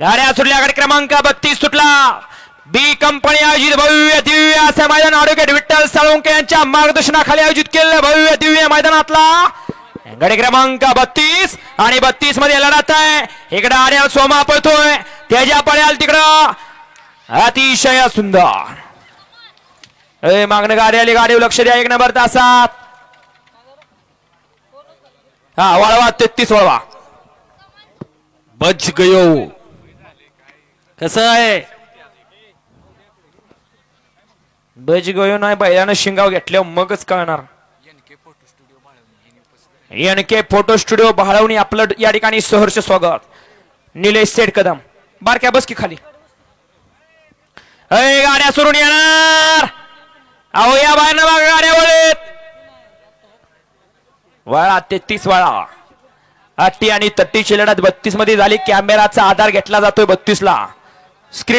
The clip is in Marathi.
गाड्या सुटल्या गाडी क्रमांक बत्तीस सुटला. बी कंपनी आयोजित भव्य दिव्य असे मैदान. ॲडव्होकेट विठ्ठल साळुंके यांच्या मार्गदर्शनाखाली आयोजित केलेलं भव्य दिव्य मैदानातला गडी क्रमांक बत्तीस. आणि बत्तीसमध्ये लढत आहे. इकडे आर्याल सोमा पळतोय. त्याच्या पळ्याल तिकडं. अतिशय सुंदर. ए मागणं गाडी आली. गाडी लक्ष द्या. एक नंबर तासात. हा वळवा. तेहतीस वळवा. बच गयो कसं आहे? बज गयो नाही बैलानं शिंगाव घेतल्या मगच कळणार. N K photo studio Balwani आपलं या ठिकाणी सहर्ष स्वागत. निलेश सेठ कदम. बारक्या बस की खाली. अय गाड्या सुरून येणार. अहो या बाहेर बघा गाड्या वळत. वळा तेहतीस वळा. अट्टी आणि तट्टीची लढत बत्तीसमध्ये झाली. कॅमेराचा आधार घेतला जातोय बत्तीस ला స్క్రీన్